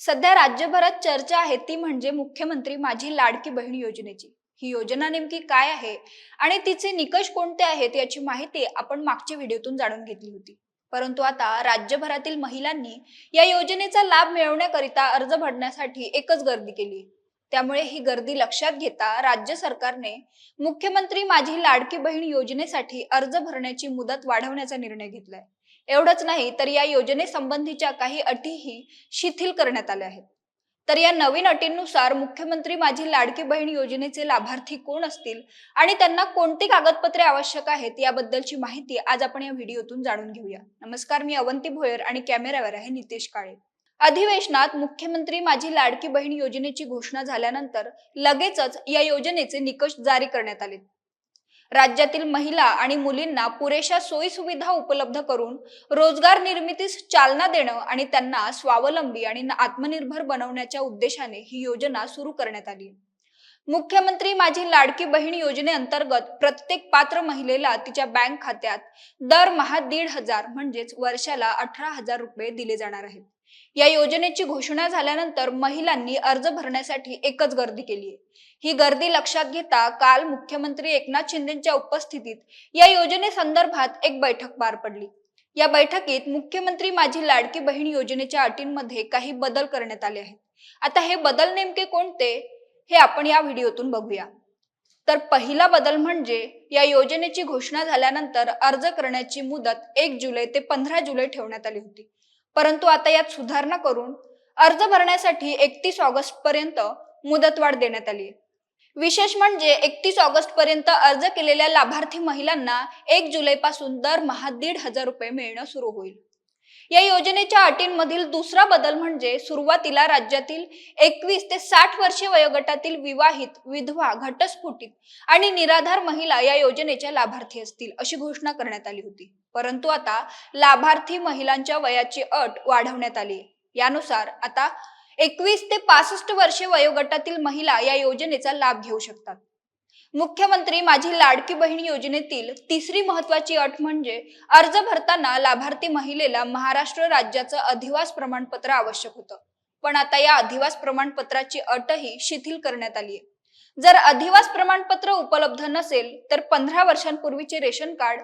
सध्या राज्यभरात चर्चा आहे ती म्हणजे मुख्यमंत्री माझी लाडकी बहीण योजनेची. ही योजना नेमकी काय आहे आणि तिचे निकष कोणते आहेत याची माहिती आपण मागच्या व्हिडिओतून जाणून घेतली होती. परंतु आता राज्यभरातील महिलांनी या योजनेचा लाभ मिळवण्याकरिता अर्ज भरण्यासाठी एकच गर्दी केली. त्यामुळे ही गर्दी लक्षात घेता राज्य सरकारने मुख्यमंत्री माझी लाडकी बहीण योजनेसाठी अर्ज भरण्याची मुदत वाढवण्याचा निर्णय घेतलाय. एवढंच नाही तर या योजनेसंबंधीच्या काही अटीही शिथिल करण्यात आल्या आहेत. तर या नवीन अटींनुसार मुख्यमंत्री माझी लाडकी बहीण योजनेचे लाभार्थी कोण असतील आणि त्यांना कोणती कागदपत्रे आवश्यक आहेत याबद्दलची माहिती आज आपण या व्हिडिओतून जाणून घेऊया. नमस्कार मी अवंती भोयर आणि कॅमेऱ्यावर आहे नितेश काळे. अधिवेशनात मुख्यमंत्री माझी लाडकी बहीण योजनेची घोषणा झाल्यानंतर लगेचच या योजनेचे निकष जारी करण्यात आले. राज्यातील महिला आणि मुलींना पुरेशा सोयी सुविधा उपलब्ध करून रोजगार निर्मितीस चालना देणं आणि त्यांना स्वावलंबी आणि आत्मनिर्भर बनवण्याच्या उद्देशाने ही योजना सुरू करण्यात आली. मुख्यमंत्री माझी लाडकी बहीण योजनेअंतर्गत प्रत्येक पात्र महिलेला तिच्या बँक खात्यात दरमहा दीड हजार म्हणजेच वर्षाला अठरा हजार रुपये दिले जाणार आहेत. या योजनेची घोषणा झाल्यानंतर महिलांनी अर्ज भरण्यासाठी एकच गर्दी केली आहे. ही गर्दी लक्षात घेता काल मुख्यमंत्री एकनाथ शिंदेच्या उपस्थितीत या योजनेसंदर्भात एक बैठक पार पडली. या बैठकीत मुख्यमंत्री माझी लाडकी बहीण योजनेच्या अटींमध्ये काही बदल करण्यात आले आहेत. आता हे बदल नेमके कोणते हे आपण या व्हिडिओतून बघूया. तर पहिला बदल म्हणजे या योजनेची घोषणा झाल्यानंतर अर्ज करण्याची मुदत एक जुलै ते पंधरा जुलै ठेवण्यात आली होती. परंतु आता यात सुधारणा करून अर्ज भरण्यासाठी एकतीस ऑगस्ट पर्यंत मुदतवाढ देण्यात आली. विशेष म्हणजे एकतीस ऑगस्ट पर्यंत अर्ज केलेल्या लाभार्थी महिलांना एक जुलै पासून दरमहा दीड हजार रुपये मिळणं सुरू होईल. या योजनेच्या अटींमधील दुसरा बदल म्हणजे सुरुवातीला राज्यातील एकवीस ते साठ वर्षे वयोगटातील विवाहित विधवा घटस्फोटित आणि निराधार महिला या योजनेच्या लाभार्थी असतील अशी घोषणा करण्यात आली होती. परंतु आता लाभार्थी महिलांच्या वयाची अट वाढवण्यात आली यानुसार आता एकवीस ते पासष्ट वर्षे वयोगटातील महिला या योजनेचा लाभ घेऊ शकतात. मुख्यमंत्री माझी लाडकी बहीण योजनेतील तिसरी महत्वाची अट म्हणजे अर्ज भरताना लाभार्थी महिलेला महाराष्ट्र राज्याचं अधिवास प्रमाणपत्र आवश्यक होतं. पण आता या अधिवास प्रमाणपत्राची अटही शिथिल करण्यात आली आहे जर अधिवास प्रमाणपत्र उपलब्ध नसेल तर पंधरा वर्षांपूर्वीचे रेशन कार्ड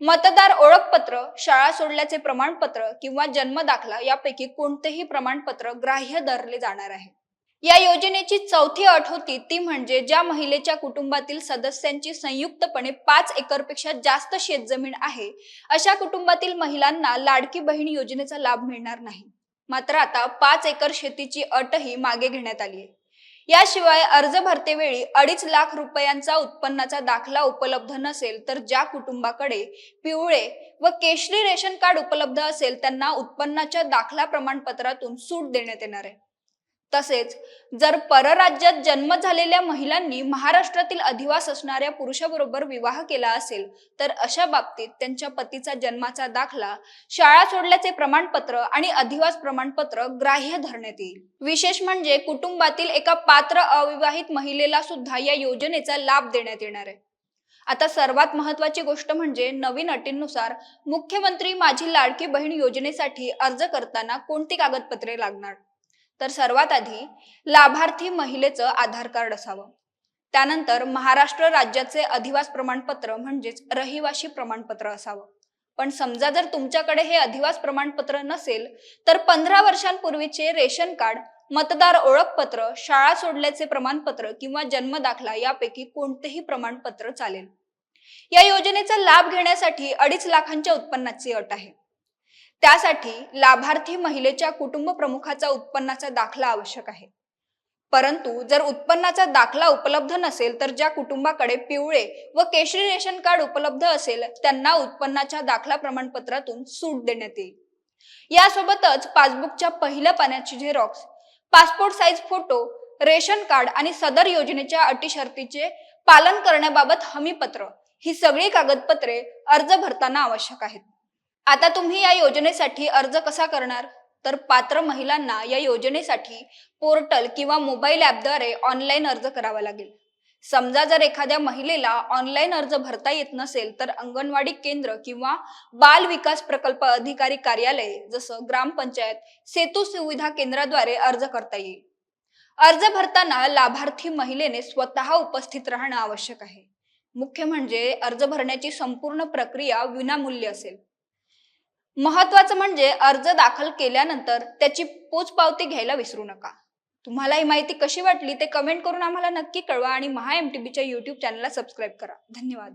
मतदार ओळखपत्र शाळा सोडल्याचे प्रमाणपत्र किंवा जन्म दाखला यापैकी कोणतेही प्रमाणपत्र ग्राह्य धरले जाणार आहे. या योजनेची चौथी अट होती ती म्हणजे ज्या महिलेच्या कुटुंबातील सदस्यांची संयुक्तपणे पाच एकरपेक्षा जास्त शेतजमीन आहे अशा कुटुंबातील महिलांना लाडकी बहीण योजनेचा लाभ मिळणार नाही. मात्र आता पाच एकर शेतीची अटही मागे घेण्यात आली आहे. याशिवाय अर्ज भरतेवेळी अडीच लाख रुपयांचा उत्पन्नाचा दाखला उपलब्ध नसेल तर ज्या कुटुंबाकडे पिवळे व केशरी रेशन कार्ड उपलब्ध असेल त्यांना उत्पन्नाच्या दाखला प्रमाणपत्रातून सूट देण्यात येणार आहे. तसेच जर परराज्यात जन्म झालेल्या महिलांनी महाराष्ट्रातील अधिवास असणाऱ्या पुरुषाबरोबर विवाह केला असेल तर अशा बाबतीत त्यांच्या पतीचा जन्माचा दाखला शाळा सोडल्याचे प्रमाणपत्र आणि अधिवास प्रमाणपत्र ग्राह्य धरण्यात येईल. विशेष म्हणजे कुटुंबातील एका पात्र अविवाहित महिलेला सुद्धा या योजनेचा लाभ देण्यात येणार आहे. आता सर्वात महत्वाची गोष्ट म्हणजे नवीन अटींनुसार मुख्यमंत्री माझी लाडकी बहीण योजनेसाठी अर्ज करताना कोणती कागदपत्रे लागणार? तर सर्वात आधी लाभार्थी महिलेचं आधार कार्ड असावं. त्यानंतर महाराष्ट्र राज्याचे अधिवास प्रमाणपत्र म्हणजेच रहिवाशी प्रमाणपत्र असावं. पण समजा जर तुमच्याकडे हे अधिवास प्रमाणपत्र नसेल तर पंधरा वर्षांपूर्वीचे रेशन कार्ड मतदार ओळखपत्र शाळा सोडल्याचे प्रमाणपत्र किंवा जन्म दाखला यापैकी कोणतेही प्रमाणपत्र चालेल. या योजनेचा लाभ घेण्यासाठी अडीच लाखांच्या उत्पन्नाची अट आहे. त्यासाठी लाभार्थी महिलेच्या कुटुंब प्रमुखाचा उत्पन्नाचा दाखला आवश्यक आहे. परंतु जर उत्पन्नाचा दाखला उपलब्ध नसेल तर ज्या कुटुंबाकडे पिवळे व केशरी रेशन कार्ड उपलब्ध असेल त्यांना उत्पन्नाच्या दाखला प्रमाणपत्रातून सूट देण्यात येईल. यासोबतच पासबुकच्या पहिल्या पाण्याची xerox passport size photo ration card आणि सदर योजनेच्या अटी शर्तीचे पालन करण्याबाबत हमीपत्र ही सगळी कागदपत्रे अर्ज भरताना आवश्यक आहेत. आता तुम्ही या योजनेसाठी अर्ज कसा करणार? तर पात्र महिलांना या योजनेसाठी पोर्टल किंवा मोबाईल ॲपद्वारे ऑनलाईन अर्ज करावा लागेल. समजा जर एखाद्या महिलेला ऑनलाईन अर्ज भरता येत नसेल तर अंगणवाडी केंद्र किंवा बाल विकास प्रकल्प अधिकारी कार्यालय जसं ग्रामपंचायत सेतू सुविधा केंद्राद्वारे अर्ज करता येईल. अर्ज भरताना लाभार्थी महिलेने स्वतः उपस्थित राहणं आवश्यक आहे. मुख्य म्हणजे अर्ज भरण्याची संपूर्ण प्रक्रिया विनामूल्य असेल. महत्वाचं म्हणजे अर्ज दाखल केल्यानंतर त्याची पोचपावती घ्यायला विसरू नका. तुम्हाला ही माहिती कशी वाटली ते कमेंट करून आम्हाला नक्की कळवा आणि महा एम टी बीच्या युट्यूब चॅनलला सबस्क्राईब करा. धन्यवाद.